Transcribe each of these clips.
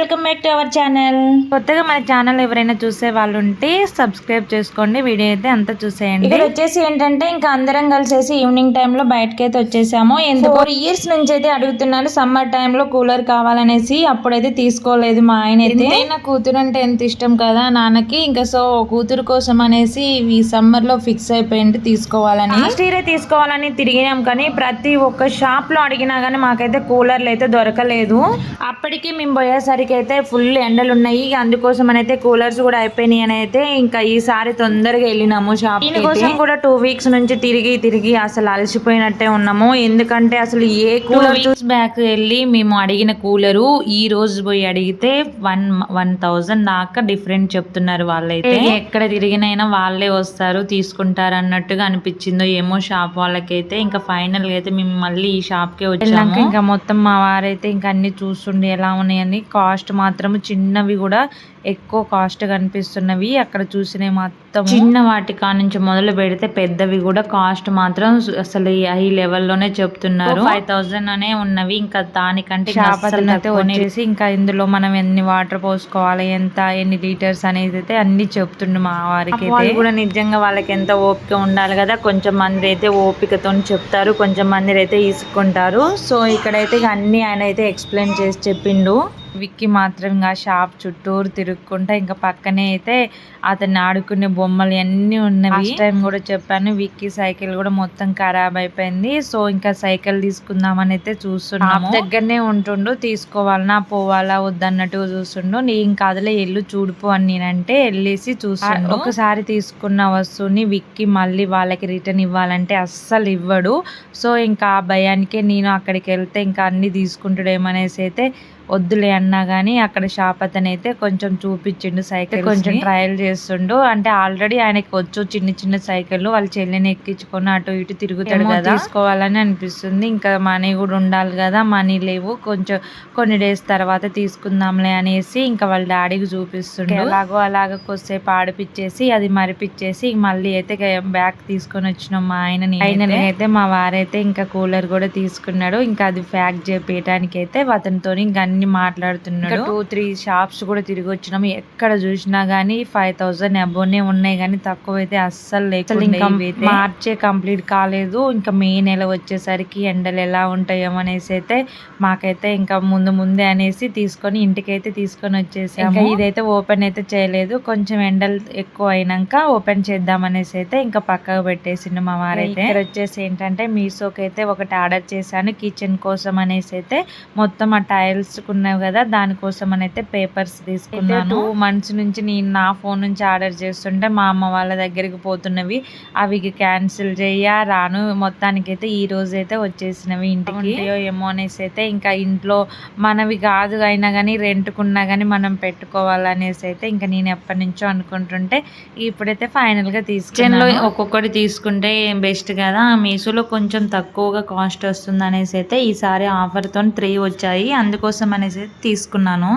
Welcome back to our channel. కొత్తగా మన channel ఎవరైనా చూసే వాళ్ళు ఉంటే సబ్స్క్రైబ్ చేసుకోండి. వీడియో అయితే అంతా చూసేయండి. ఇక్కడ వచ్చేసి ఏంటంటే ఇంకా అందరం కలిసేసి ఈవినింగ్ టైంలో బయటకి అయితే వచ్చేసాము. ఎందుకు? ఫోర్ ఇయర్స్ నుంచి అయితే అడుగుతున్నారు సమ్మర్ టైంలో కూలర్ కావాలనేసి అప్పుడైతే తీసుకోలేదు మా ఆయన అయితే. నా కూతురు అంటే ఎంత ఇష్టం కదా నాన్నకి. ఇంకా సో కూతురు కోసం అనేసి ఈ సమ్మర్లో ఫిక్స్ అయిపోయింది తీసుకోవాలని. లాస్ట్ ఇయర్ తీసుకోవాలని తిరిగినాం కానీ ప్రతి ఒక్క షాప్లో అడిగినా కానీ మాకైతే కూలర్లు అయితే దొరకలేదు. అప్పటికి మేము పోయేసరికి అయితే ఫుల్ ఎండలు ఉన్నాయి అందుకోసం అయితే కూలర్స్ కూడా అయిపోయినాయి అని అయితే ఇంకా ఈసారి తొందరగా వెళ్ళినాము షాప్ కోసం కూడా టూ వీక్స్ నుంచి తిరిగి తిరిగి అసలు అలసిపోయినట్టే ఉన్నాము. ఎందుకంటే అసలు ఏ కూలర్ చూస్ బ్యాక్ వెళ్ళి మేము అడిగిన కూలరు ఈ రోజు పోయి అడిగితే వన్ వన్ థౌజండ్ దాకా డిఫరెంట్ చెప్తున్నారు వాళ్ళైతే. ఎక్కడ తిరిగినైనా వాళ్ళే వస్తారు తీసుకుంటారు అన్నట్టుగా అనిపించిందో ఏమో షాప్ వాళ్ళకైతే. ఇంకా ఫైనల్గా అయితే మేము మళ్ళీ ఈ షాప్ కే వచ్చాము. ఇంకా మొత్తం మా వారైతే ఇంకా అన్ని చూస్తుండే ఎలా ఉన్నాయని కాస్ట్ మాత్రం చిన్నవి కూడా ఎక్కువ కాస్ట్ కనిపిస్తున్నవి. అక్కడ చూసినవి మొత్తం చిన్న వాటి నుంచి మొదలు పెడితే పెద్దవి కూడా కాస్ట్ మాత్రం అసలు హై లెవెల్లోనే చెప్తున్నారు. ఫైవ్ థౌసండ్ అనే ఉన్నవి. ఇంకా దానికంటే అయితే వచ్చేసి ఇంకా ఇందులో మనం ఎన్ని వాటర్ పోసుకోవాలి ఎంత ఎన్ని లీటర్స్ అనేది అయితే అన్ని చెప్తుండు మా వారికి అయితే కూడా నిజంగా వాళ్ళకి ఎంత ఓపిక ఉండాలి కదా కొంచెం మంది అయితే ఓపికతో చెప్తారు కొంచెం మంది అయితే తీసుకుంటారు సో ఇక్కడైతే ఇక అన్ని ఆయన అయితే ఎక్స్ప్లెయిన్ చేసి చెప్పిండు. విక్కీ మాత్రం ఇంకా షాప్ చుట్టూరు తిరుక్కుంటా ఇంకా పక్కనే అయితే అతన్ని ఆడుకునే బొమ్మలు అన్నీ ఉన్నవి. టైం కూడా చెప్పాను విక్కీ సైకిల్ కూడా మొత్తం ఖరాబ్ అయిపోయింది. సో ఇంకా సైకిల్ తీసుకుందామని అయితే చూస్తున్నాము. దగ్గరనే ఉంటుండు తీసుకోవాలనా పోవాలా వద్దన్నట్టుగా చూస్తుండు. నీ ఇంకా అదిలే ఎల్లు చూడుపు అని నేనంటే వెళ్ళేసి చూస్తుండు. ఒకసారి తీసుకున్న వస్తువుని విక్కీ మళ్ళీ వాళ్ళకి రిటర్న్ ఇవ్వాలంటే అస్సలు ఇవ్వడు. సో ఇంకా ఆ భయానికే నేను అక్కడికి వెళ్తే ఇంకా అన్ని తీసుకుంటాడేమనేసి అయితే వద్దులే అన్నా కానీ అక్కడ షాప్ అతను అయితే కొంచెం చూపించిండు సైకిల్ కొంచెం ట్రయల్ చేస్తుండు. అంటే ఆల్రెడీ ఆయనకి వచ్చు చిన్న చిన్న సైకిల్ వాళ్ళ చెల్లిని ఎక్కించుకొని అటు ఇటు తిరుగుతాడు కదా. తీసుకోవాలని అనిపిస్తుంది. ఇంకా మనీ కూడా ఉండాలి కదా. మనీ లేవు. కొంచెం కొన్ని డేస్ తర్వాత తీసుకుందాంలే అనేసి ఇంకా వాళ్ళ డాడీకి చూపిస్తుండు. ఎలాగో అలాగ కొద్దిసేపు ఆడిపిచ్చేసి అది మరిపిచ్చేసి మళ్ళీ అయితే బ్యాగ్ తీసుకొని వచ్చినాం మా ఆయన ఆయన అయితే మా వారైతే ఇంకా కూలర్ కూడా తీసుకున్నాడు. ఇంకా అది ప్యాక్ చేపించడానికి అయితే అతనితో ఇంకా అన్ని మాట్లాడుతున్నాడు. టూ త్రీ షాప్స్ కూడా తిరిగి వచ్చినాము ఎక్కడ చూసినా గానీ ఫైవ్ థౌసండ్ అబోనే ఉన్నాయి కానీ తక్కువ అయితే అస్సలు లేకుండా మార్చే కంప్లీట్ కాలేదు. ఇంకా మే నెల వచ్చేసరికి ఎండలు ఎలా ఉంటాయో అనేసి అయితే మాకైతే ఇంకా ముందు ముందే అనేసి తీసుకొని ఇంటికైతే తీసుకొని వచ్చేసాము. ఇంకా ఇదైతే ఓపెన్ అయితే చేయలేదు. కొంచెం ఎండలు ఎక్కువ అయినాక ఓపెన్ చేద్దాం అనేసి అయితే ఇంకా పక్కకు పెట్టేసిండు మా వారైతే. ఇక్కడ వచ్చేసి ఏంటంటే మీషోకి అయితే ఒకటి ఆర్డర్ చేశాను కిచెన్ కోసం అనేసి అయితే. మొత్తం ఆ టైల్స్ ఉన్నాయి కదా దానికోసం అని అయితే పేపర్స్ తీసుకున్నాను. టూ మంత్స్ నుంచి నేను నా ఫోన్ నుంచి ఆర్డర్ చేస్తుంటే మా అమ్మ వాళ్ళ దగ్గరికి పోతున్నవి అవి క్యాన్సిల్ చెయ్య రాను. మొత్తానికి అయితే ఈ రోజు అయితే వచ్చేసినవి ఇంటికి. ఏమో అనేసి అయితే ఇంకా ఇంట్లో మనవి కాదు అయినా కానీ రెంట్కున్నా కానీ మనం పెట్టుకోవాలనేసి అయితే ఇంకా నేను ఎప్పటి నుంచో అనుకుంటుంటే ఇప్పుడైతే ఫైనల్గా తీసుకున్నాను. ఒక్కొక్కటి తీసుకుంటే బెస్ట్ కదా. మీషోలో కొంచెం తక్కువగా కాస్ట్ వస్తుంది అనేసి అయితే ఈసారి ఆఫర్తో త్రీ వచ్చాయి. అందుకోసం అనేసి తీసుకున్నాను.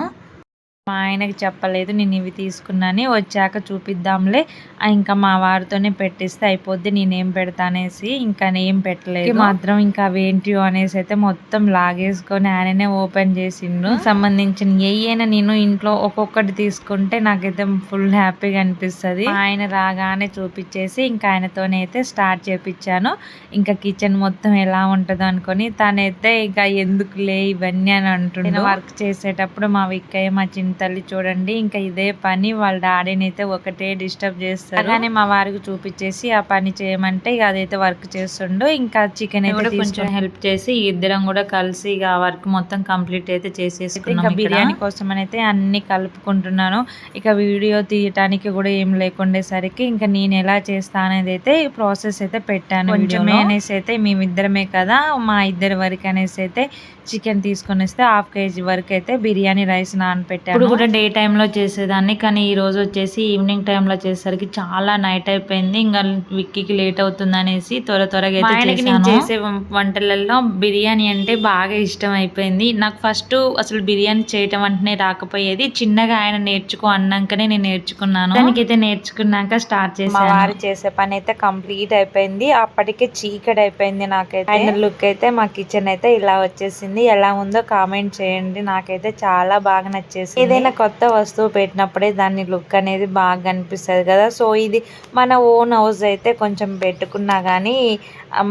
మా ఆయనకి చెప్పలేదు నేను ఇవి తీసుకున్నాను వచ్చాక చూపిద్దాంలే. ఇంకా మా వారితోనే పెట్టిస్తే అయిపోద్ది నేనేం పెడతానేసి ఇంకా ఏం పెట్టలేదు. మాత్రం ఇంకా అవేంటియో అనేసి అయితే మొత్తం లాగేసుకొని ఆయననే ఓపెన్ చేసిండు. సంబంధించిన ఏయైనా నేను ఇంట్లో ఒక్కొక్కటి తీసుకుంటే నాకైతే ఫుల్ హ్యాపీగా అనిపిస్తుంది. ఆయన రాగానే చూపించేసి ఇంకా ఆయనతోనే అయితే స్టార్ట్ చేపించాను. ఇంకా కిచెన్ మొత్తం ఎలా ఉంటుందో అనుకొని తనైతే ఇంకా ఎందుకులే ఇవన్నీ అని అంటుండే. వర్క్ చేసేటప్పుడు మా విక్కయ్య మా చిన్న తల్లి చూడండి ఇంకా ఇదే పని వాళ్ళ డాడీని అయితే ఒకటే డిస్టర్బ్ చేస్తారు. కానీ మా వారికి చూపించేసి ఆ పని చేయమంటే ఇక అదైతే వర్క్ చేస్తుండో. ఇంకా చికెన్ అయితే కొంచెం హెల్ప్ చేసి ఇద్దరం కూడా కలిసి ఇక వర్క్ మొత్తం కంప్లీట్ అయితే చేసేసుకున్నాం బిర్యానీ కోసం అయితే అన్ని కలుపుకుంటున్నాను. ఇక వీడియో తీయటానికి కూడా ఏం లేకుండేసరికి ఇంకా నేను ఎలా చేస్తా అనేది అయితే ప్రాసెస్ అయితే పెట్టాను కొంచెమే అనేసి అయితే మేమిద్దరమే కదా మా ఇద్దరి వరకు అనేసి అయితే చికెన్ తీసుకొని వస్తే హాఫ్ కేజీ వరకు అయితే బిర్యానీ రైస్ నానపెట్టాను. ఇప్పుడు కూడా డే టైంలో చేసేదాన్ని కానీ ఈ రోజు వచ్చేసి ఈవినింగ్ టైంలో చేసేసరికి చాలా నైట్ అయిపోయింది. ఇంకా విక్కీకి లేట్ అవుతుంది అనేసి త్వర త్వరగా అయితే నేను చేసే వంటలలో బిర్యానీ అంటే బాగా ఇష్టం అయిపోయింది. నాకు ఫస్ట్ అసలు బిర్యానీ చేయటం అంటేనే రాకపోయేది. చిన్నగా ఆయన నేర్చుకో అన్నాకనే నేను నేర్చుకున్నాను. దానికైతే నేర్చుకున్నాక స్టార్ట్ చేసాను వారు చేసే పని అయితే కంప్లీట్ అయిపోయింది. అప్పటికే చీకటి అయిపోయింది నాకైతే. లుక్ అయితే మా కిచెన్ అయితే ఇలా వచ్చేసింది. బాగుంది ఎలా ఉందో కామెంట్ చేయండి. నాకైతే చాలా బాగా నచ్చేసి ఏదైనా కొత్త వస్తువు పెట్టినప్పుడే దాని లుక్ అనేది బాగా కనిపిస్తుంది కదా. సో ఇది మన ఓన్ హౌస్ అయితే కొంచెం పెట్టుకున్నా కానీ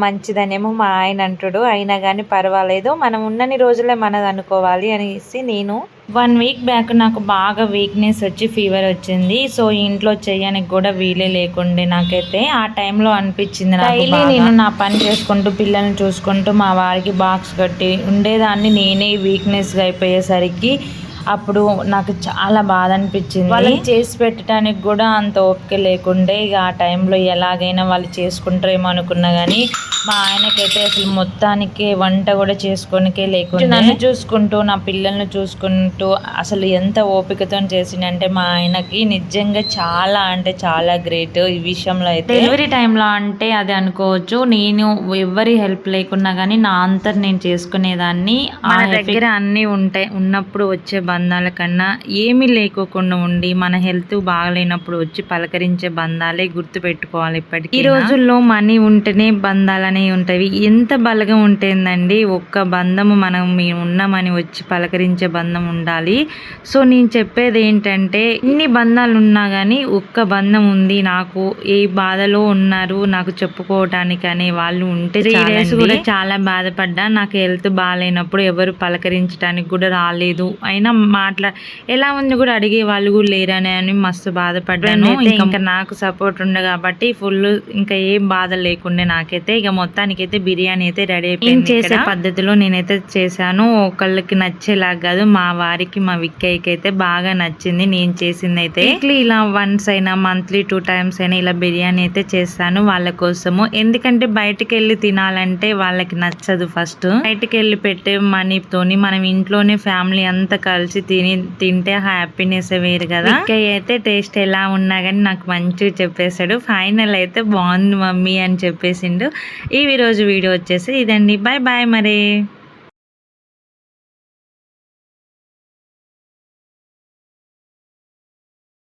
మంచిదనేమో మా ఆయన అంటుడు. అయినా కానీ పర్వాలేదు. మనం ఉన్నన్ని రోజులే మనది అనుకోవాలి అనేసి నేను వన్ వీక్ బ్యాక్ నాకు బాగా వీక్నెస్ వచ్చి ఫీవర్ వచ్చింది. సో ఇంట్లో చేయడానికి కూడా వీలే లేకుండే నాకైతే ఆ టైంలో అనిపించింది డైలీ నేను నా పని చేసుకుంటూ పిల్లల్ని చూసుకుంటూ మా వారికి బాక్స్ కట్టి ఉండేదాన్ని. నేనే వీక్నెస్గా అయిపోయేసరికి అప్పుడు నాకు చాలా బాధ అనిపించింది. వాళ్ళకి చేసి పెట్టడానికి కూడా అంత ఓపిక లేకుండే ఇక ఆ టైంలో ఎలాగైనా వాళ్ళు చేసుకుంటారేమో అనుకున్నా కానీ మా ఆయనకైతే అసలు మొత్తానికి వంట కూడా చేసుకోనికే లేకుండా. నన్ను చూసుకుంటూ నా పిల్లల్ని చూసుకుంటూ అసలు ఎంత ఓపికతో చేసిండంటే మా ఆయనకి నిజంగా చాలా అంటే చాలా గ్రేట్ ఈ విషయంలో అయితే. డెలివరీ టైంలో అంటే అది అనుకోవచ్చు. నేను ఎవరి హెల్ప్ లేకున్నా కానీ నా అంతా నేను చేసుకునేదాన్ని. ఆ దగ్గర అన్నీ ఉంటాయి ఉన్నప్పుడు వచ్చే బంధాల కన్నా ఏమీ లేకోకుండా ఉండి మన హెల్త్ బాగలేనప్పుడు వచ్చి పలకరించే బంధాలే గుర్తు పెట్టుకోవాలి ఇప్పటికీ. ఈ రోజుల్లో మనీ ఉంటేనే బంధాలు అనేవి ఉంటాయి. ఎంత బలగం ఉంటుందండి ఒక్క బంధము మనం మేము ఉన్నామని వచ్చి పలకరించే బంధం ఉండాలి. సో నేను చెప్పేది ఏంటంటే ఇన్ని బంధాలు ఉన్నా కానీ ఒక్క బంధం ఉంది నాకు ఏ బాధలో ఉన్నారు నాకు చెప్పుకోవటానికి అనే వాళ్ళు ఉంటే కూడా చాలా బాధపడ్డా. నాకు హెల్త్ బాగాలేనప్పుడు ఎవరు పలకరించడానికి కూడా రాలేదు. అయినా మాట్లా ఎలా ఉంది కూడా అడిగే వాళ్ళు కూడా లేరని అని మస్తు బాధపడ్డాను. ఇంకా నాకు సపోర్ట్ ఉండే కాబట్టి ఫుల్ ఇంకా ఏం బాధ లేకుండే నాకైతే. ఇక మొత్తానికి అయితే బిర్యానీ అయితే రెడీ అయిపోయింది చేసే పద్ధతిలో నేనైతే చేశాను. ఒకళ్ళకి నచ్చేలాగా కాదు మా వారికి మా విక్కయ్యకి అయితే బాగా నచ్చింది నేను చేసింది అయితే వీక్లీ ఇలా వన్స్ అయినా మంత్లీ టూ టైమ్స్ అయినా ఇలా బిర్యానీ అయితే చేస్తాను వాళ్ళ కోసము. ఎందుకంటే బయటకు వెళ్ళి తినాలంటే వాళ్ళకి నచ్చదు ఫస్ట్ బయటకు వెళ్ళి పెట్టే మనీతోని మనం ఇంట్లోనే ఫ్యామిలీ అంతా కలిసి తిని తింటే హ్యాపీనెస్ వేరు కదా. అయితే టేస్ట్ ఎలా ఉన్నా కానీ నాకు మంచిగా చెప్పేశాడు. ఫైనల్ అయితే బాగుంది మమ్మీ అని చెప్పేసిండు. ఈ రోజు వీడియో వచ్చేసి ఇదండి. బాయ్ బాయ్ మరి.